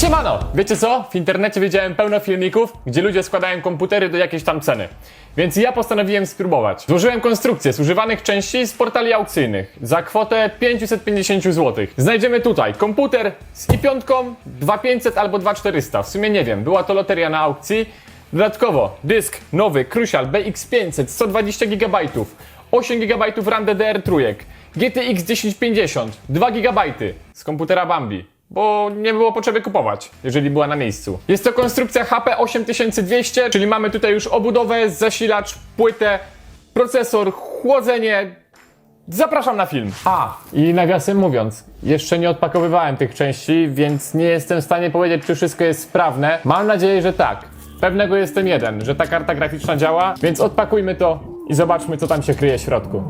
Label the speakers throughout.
Speaker 1: Siemano! Wiecie co? W internecie widziałem pełno filmików, gdzie ludzie składają komputery do jakiejś tam ceny. Więc ja postanowiłem spróbować. Złożyłem konstrukcję z używanych części z portali aukcyjnych za kwotę 550 zł. Znajdziemy tutaj komputer z i5, 2500 albo 2400. W sumie nie wiem, była to loteria na aukcji. Dodatkowo dysk nowy Crucial BX500 120 GB, 8 GB RAM DDR3, GTX 1050, 2 GB z komputera Bambi bo nie było potrzeby kupować, jeżeli była na miejscu. Jest to konstrukcja HP 8200, czyli mamy tutaj już obudowę, zasilacz, płytę, procesor, chłodzenie. Zapraszam na film. A, i nawiasem mówiąc, jeszcze nie odpakowywałem tych części, więc nie jestem w stanie powiedzieć, czy wszystko jest sprawne. Mam nadzieję, że tak. Pewnego jestem jeden, że ta karta graficzna działa, więc odpakujmy to i zobaczmy, co tam się kryje w środku.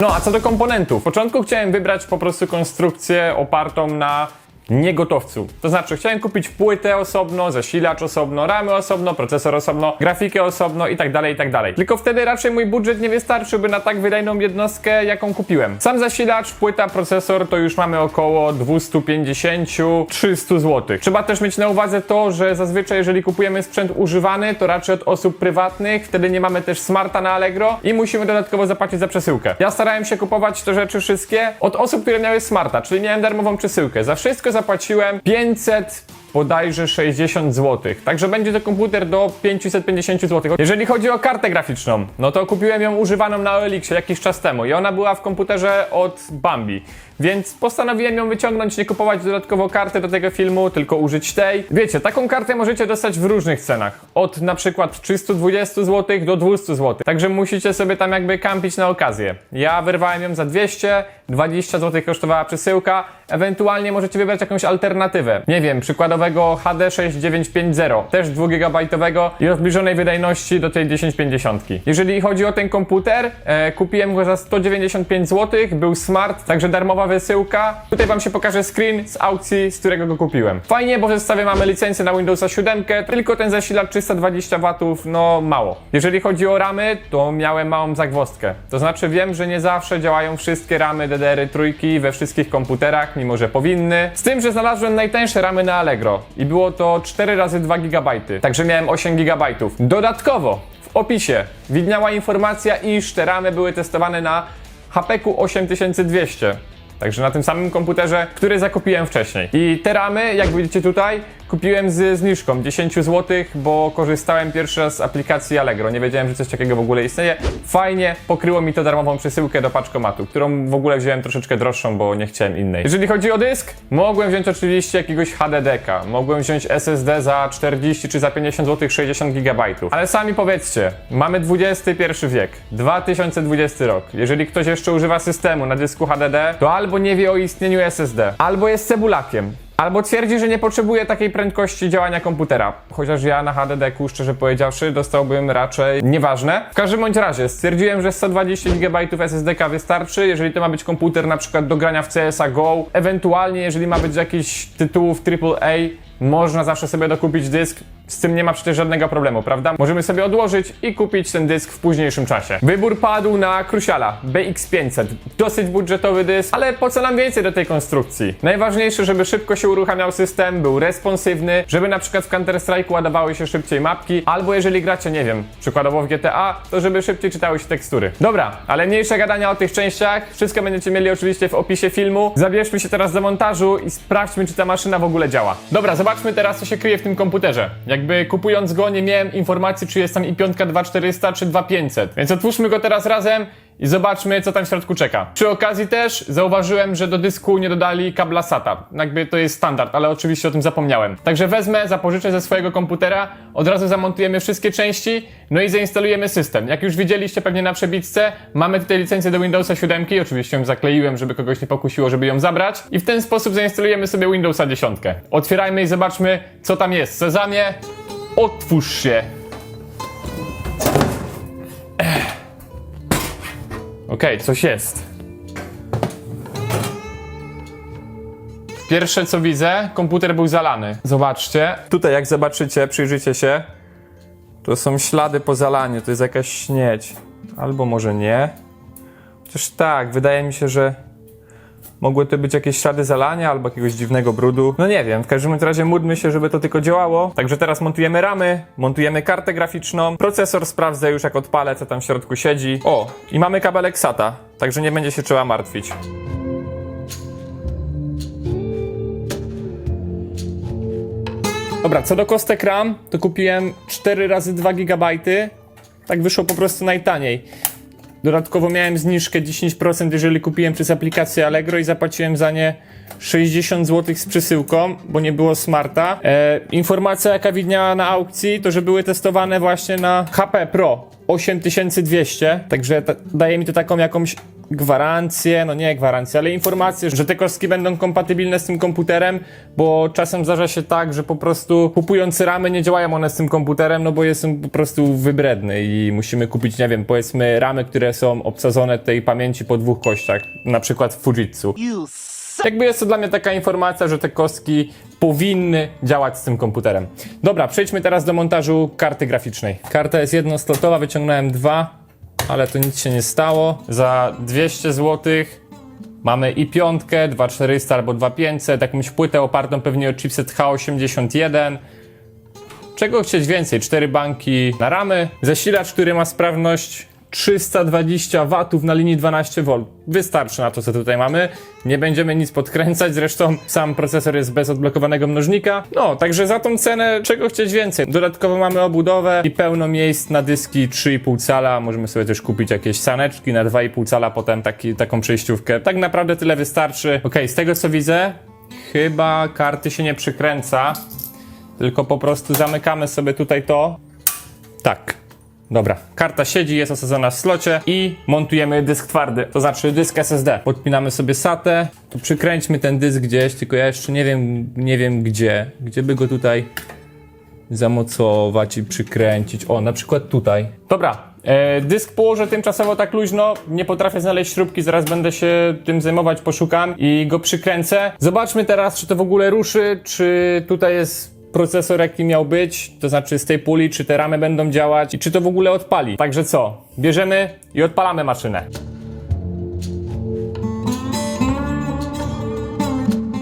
Speaker 1: No a co do komponentów? W początku chciałem wybrać po prostu konstrukcję opartą na niegotowcu. To znaczy chciałem kupić płytę osobno, zasilacz osobno, ramy osobno, procesor osobno, grafikę osobno i tak dalej, i tak dalej. Tylko wtedy raczej mój budżet nie wystarczyłby na tak wydajną jednostkę, jaką kupiłem. Sam zasilacz, płyta, procesor to już mamy około 250-300 zł. Trzeba też mieć na uwadze to, że zazwyczaj jeżeli kupujemy sprzęt używany, to raczej od osób prywatnych, wtedy nie mamy też smarta na Allegro i musimy dodatkowo zapłacić za przesyłkę. Ja starałem się kupować te rzeczy wszystkie od osób, które miały smarta, czyli miałem darmową przesyłkę. Za wszystko zapłaciłem 500 bodajże 60 zł. Także będzie to komputer do 550 zł. Jeżeli chodzi o kartę graficzną, no to kupiłem ją używaną na OLX jakiś czas temu i ona była w komputerze od Bambi. Więc postanowiłem ją wyciągnąć, nie kupować dodatkowo karty do tego filmu, tylko użyć tej. Wiecie, taką kartę możecie dostać w różnych cenach. Od na przykład 320 zł do 200 zł. Także musicie sobie tam jakby kampić na okazję. Ja wyrwałem ją za 200, 20 zł kosztowała przesyłka. Ewentualnie możecie wybrać jakąś alternatywę. Nie wiem, przykładowego HD 6950, też 2 GB i o zbliżonej wydajności do tej 1050. Jeżeli chodzi o ten komputer, e, kupiłem go za 195 zł, był smart, także darmowa wysyłka. Tutaj wam się pokaże screen z aukcji, z którego go kupiłem. Fajnie, bo w zestawie mamy licencję na Windowsa 7, tylko ten zasilacz 320 W, no mało. Jeżeli chodzi o ramy, to miałem małą zagwozdkę. To znaczy wiem, że nie zawsze działają wszystkie ramy DDR trójki we wszystkich komputerach, mimo że powinny. Z tym, że znalazłem najtańsze ramy na Allegro i było to 4 razy 2 GB, także miałem 8 GB. Dodatkowo w opisie widniała informacja, iż te ramy były testowane na HP-ku 8200. Także na tym samym komputerze, który zakupiłem wcześniej. I te ramy, jak widzicie tutaj, kupiłem z zniżką 10 zł, bo korzystałem pierwszy raz z aplikacji Allegro. Nie wiedziałem, że coś takiego w ogóle istnieje. Fajnie, pokryło mi to darmową przesyłkę do paczkomatu, którą w ogóle wziąłem troszeczkę droższą, bo nie chciałem innej. Jeżeli chodzi o dysk, mogłem wziąć oczywiście jakiegoś HDD-ka, mogłem wziąć SSD za 40 czy za 50 zł 60 GB. Ale sami powiedzcie, mamy XXI wiek, 2020 rok. Jeżeli ktoś jeszcze używa systemu na dysku HDD, to albo nie wie o istnieniu SSD, albo jest cebulakiem, Albo twierdzi, że nie potrzebuje takiej prędkości działania komputera. Chociaż ja na HDD-ku, szczerze powiedziawszy, dostałbym raczej nieważne. W każdym bądź razie stwierdziłem, że 120 GB SSD wystarczy, jeżeli to ma być komputer na przykład do grania w CSa GO. Ewentualnie, jeżeli ma być z jakichś tytułów AAA, można zawsze sobie dokupić dysk. Z tym nie ma przecież żadnego problemu, prawda? Możemy sobie odłożyć i kupić ten dysk w późniejszym czasie. Wybór padł na Cruciala BX500. Dosyć budżetowy dysk, ale po co nam więcej do tej konstrukcji? Najważniejsze, żeby szybko się uruchamiał system, był responsywny, żeby na przykład w Counter-Strike'u ładowały się szybciej mapki, albo jeżeli gracie, nie wiem, przykładowo w GTA, to żeby szybciej czytały się tekstury. Dobra, ale mniejsze gadania o tych częściach, wszystko będziecie mieli oczywiście w opisie filmu. Zabierzmy się teraz do montażu i sprawdźmy, czy ta maszyna w ogóle działa. Dobra, zobaczmy teraz, co się kryje w tym komputerze. Jakby kupując go, nie miałem informacji, czy jest tam i piątka 2400, czy 2500. Więc otwórzmy go teraz razem i zobaczmy, co tam w środku czeka. Przy okazji też zauważyłem, że do dysku nie dodali kabla SATA. Jakby to jest standard, ale oczywiście o tym zapomniałem. Także wezmę, zapożyczę ze swojego komputera, od razu zamontujemy wszystkie części, no i zainstalujemy system. Jak już widzieliście pewnie na przebitce, mamy tutaj licencję do Windowsa 7, oczywiście ją zakleiłem, żeby kogoś nie pokusiło, żeby ją zabrać. I w ten sposób zainstalujemy sobie Windowsa 10. Otwierajmy i zobaczmy, co tam jest. Sezamie, otwórz się. Okej, coś jest. Pierwsze co widzę, komputer był zalany. Zobaczcie. Tutaj jak zobaczycie, przyjrzycie się, to są ślady po zalaniu, to jest jakaś śnieć. Albo może nie. Chociaż tak, wydaje mi się, że mogły to być jakieś ślady zalania albo jakiegoś dziwnego brudu. No nie wiem, w każdym razie módlmy się, żeby to tylko działało. Także teraz montujemy ramy, montujemy kartę graficzną. Procesor sprawdzę już jak odpalę, co tam w środku siedzi. O, i mamy kabelek SATA, także nie będzie się trzeba martwić. Dobra, co do kostek RAM, to kupiłem 4 razy 2 GB. Tak wyszło po prostu najtaniej. Dodatkowo miałem zniżkę 10%, jeżeli kupiłem przez aplikację Allegro i zapłaciłem za nie 60 zł z przesyłką, bo nie było smarta. E, informacja jaka widniała na aukcji, to że były testowane właśnie na HP Pro 8200, także ta, daje mi to taką jakąś gwarancję, no nie gwarancję, ale informację, że te kostki będą kompatybilne z tym komputerem, bo czasem zdarza się tak, że po prostu kupując ramy nie działają one z tym komputerem, no bo jestem po prostu wybredny i musimy kupić, nie wiem, powiedzmy ramy, które są obsadzone tej pamięci po dwóch kościach, na przykład w Fujitsu. Jakby jest to dla mnie taka informacja, że te kostki powinny działać z tym komputerem. Dobra, przejdźmy teraz do montażu karty graficznej. Karta jest jednoslotowa, wyciągnąłem dwa, ale to nic się nie stało. Za 200 zł mamy i piątkę, 2400 albo 2500, jakąś płytę opartą pewnie o chipset H81. Czego chcieć więcej? Cztery banki na ramy, zasilacz, który ma sprawność 320 W na linii 12V. Wystarczy na to, co tutaj mamy. Nie będziemy nic podkręcać, zresztą sam procesor jest bez odblokowanego mnożnika. No, także za tą cenę czego chcieć więcej? Dodatkowo mamy obudowę i pełno miejsc na dyski 3,5 cala. Możemy sobie też kupić jakieś saneczki na 2,5 cala, potem taki, taką przejściówkę. Tak naprawdę tyle wystarczy. Ok, z tego co widzę, chyba karty się nie przykręca, tylko po prostu zamykamy sobie tutaj to. Tak. Dobra, karta siedzi, jest osadzona w slocie i montujemy dysk twardy, to znaczy dysk SSD. Podpinamy sobie SATę, tu przykręćmy ten dysk gdzieś, tylko ja jeszcze nie wiem, nie wiem gdzie, gdzie by go tutaj zamocować i przykręcić. O, na przykład tutaj. Dobra, e, dysk położę tymczasowo tak luźno, nie potrafię znaleźć śrubki, zaraz będę się tym zajmować, poszukam i go przykręcę. Zobaczmy teraz, czy to w ogóle ruszy, czy tutaj jest procesor jaki miał być, to znaczy z tej puli, czy te ramy będą działać i czy to w ogóle odpali. Także co? Bierzemy i odpalamy maszynę.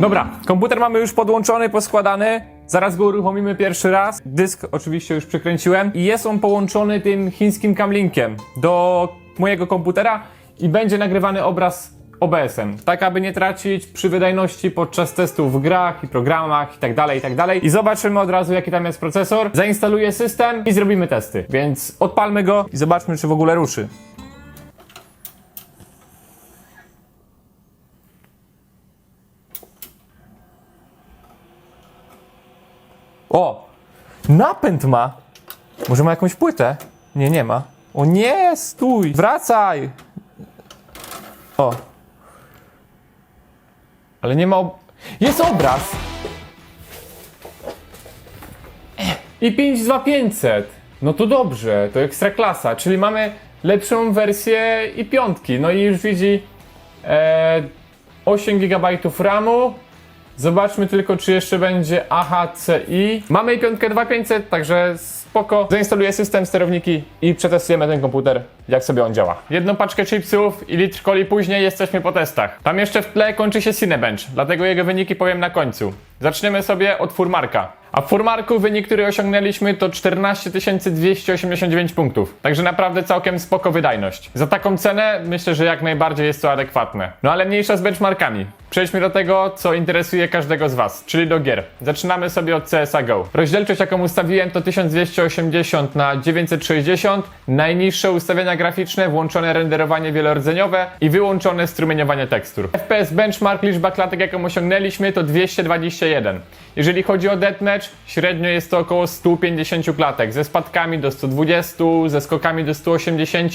Speaker 1: Dobra, komputer mamy już podłączony, poskładany. Zaraz go uruchomimy pierwszy raz. Dysk oczywiście już przykręciłem i jest on połączony tym chińskim camlinkiem do mojego komputera i będzie nagrywany obraz OBS-em, tak aby nie tracić przy wydajności podczas testów w grach i programach i tak dalej, i tak dalej. I zobaczymy od razu jaki tam jest procesor, zainstaluję system i zrobimy testy. Więc odpalmy go i zobaczmy czy w ogóle ruszy. O! Napęd ma! Może ma jakąś płytę? Nie, nie ma. O nie, stój! Wracaj! O. Ale nie ma. Ob... Jest obraz! I 52500. No to dobrze, to ekstra klasa. Czyli mamy lepszą wersję i piątki. No i już widzi e, 8 GB RAMu Zobaczmy tylko, czy jeszcze będzie AHCI. Mamy i piątkę 2500, także spoko. Zainstaluję system, sterowniki i przetestujemy ten komputer, jak sobie on działa. Jedną paczkę chipsów i litr coli później jesteśmy po testach. Tam jeszcze w tle kończy się Cinebench, dlatego jego wyniki powiem na końcu. Zaczniemy sobie od Furmarka. A w Furmarku wynik, który osiągnęliśmy to 14 289 punktów. Także naprawdę całkiem spoko wydajność. Za taką cenę myślę, że jak najbardziej jest to adekwatne. No ale mniejsza z benchmarkami. Przejdźmy do tego, co interesuje każdego z Was, czyli do gier. Zaczynamy sobie od CSA GO. Rozdzielczość, jaką ustawiłem, to 1280 na 960, najniższe ustawienia graficzne, włączone renderowanie wielordzeniowe i wyłączone strumieniowanie tekstur. FPS benchmark, liczba klatek, jaką osiągnęliśmy, to 221. Jeżeli chodzi o deathmatch, średnio jest to około 150 klatek, ze spadkami do 120, ze skokami do 180,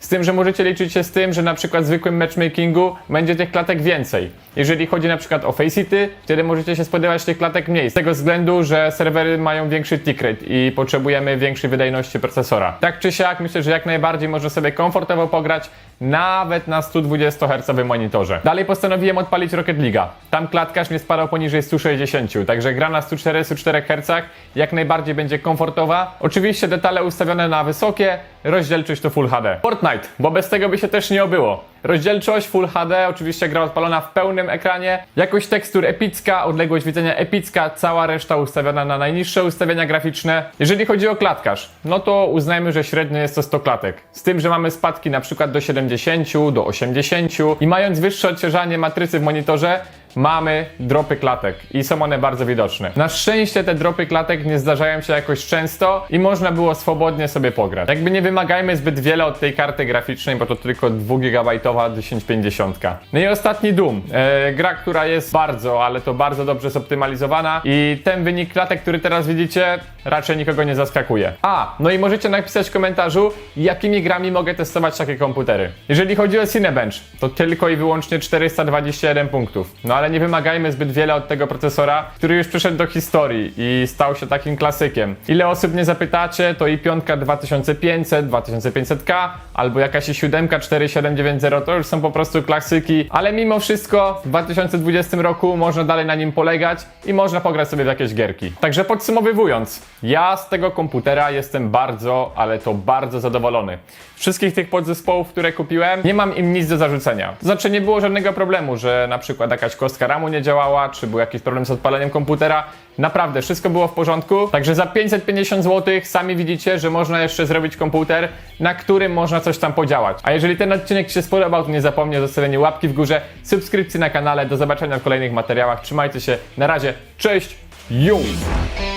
Speaker 1: z tym, że możecie liczyć się z tym, że na przykład w zwykłym matchmakingu będzie tych klatek więcej. Jeżeli chodzi na przykład o Faceit, wtedy możecie się spodziewać tych klatek mniej, z tego względu, że serwery mają większy tick rate i potrzebujemy większej wydajności procesora. Tak czy siak, myślę, że jak najbardziej można sobie komfortowo pograć, nawet na 120 Hz monitorze. Dalej postanowiłem odpalić Rocket League'a. Tam klatkarz nie spadał poniżej 160, także gra na 144 Hz jak najbardziej będzie komfortowa. Oczywiście detale ustawione na wysokie, rozdzielczość to Full HD. Fortnite, bo bez tego by się też nie obyło. Rozdzielczość Full HD, oczywiście gra odpalona w pełnym ekranie, jakość tekstur epicka, odległość widzenia epicka, cała reszta ustawiona na najniższe ustawienia graficzne. Jeżeli chodzi o klatkarz, no to uznajmy, że średnio jest to 100 klatek. Z tym, że mamy spadki na przykład do 70, do 80 i mając wyższe odciążanie matrycy w monitorze, mamy dropy klatek i są one bardzo widoczne. Na szczęście te dropy klatek nie zdarzają się jakoś często i można było swobodnie sobie pograć. Jakby nie wymagajmy zbyt wiele od tej karty graficznej, bo to tylko 2 GB 1050. No i ostatni Doom. E, gra, która jest bardzo, ale to bardzo dobrze zoptymalizowana i ten wynik klatek, który teraz widzicie, raczej nikogo nie zaskakuje. A, no i możecie napisać w komentarzu, jakimi grami mogę testować takie komputery. Jeżeli chodzi o Cinebench, to tylko i wyłącznie 421 punktów. No ale nie wymagajmy zbyt wiele od tego procesora, który już przeszedł do historii i stał się takim klasykiem. Ile osób nie zapytacie, to i piątka 2500, 2500K, albo jakaś i siódemka 4790 to już są po prostu klasyki, ale mimo wszystko w 2020 roku można dalej na nim polegać i można pograć sobie w jakieś gierki. Także podsumowywując, ja z tego komputera jestem bardzo, ale to bardzo zadowolony. Wszystkich tych podzespołów, które kupiłem, nie mam im nic do zarzucenia. To znaczy nie było żadnego problemu, że na przykład jakaś kostka RAMu nie działała, czy był jakiś problem z odpaleniem komputera. Naprawdę, wszystko było w porządku. Także za 550 zł sami widzicie, że można jeszcze zrobić komputer, na którym można coś tam podziałać. A jeżeli ten odcinek Ci się spodobał, to nie zapomnij o zostawieniu łapki w górze, subskrypcji na kanale. Do zobaczenia w kolejnych materiałach. Trzymajcie się. Na razie. Cześć. Już.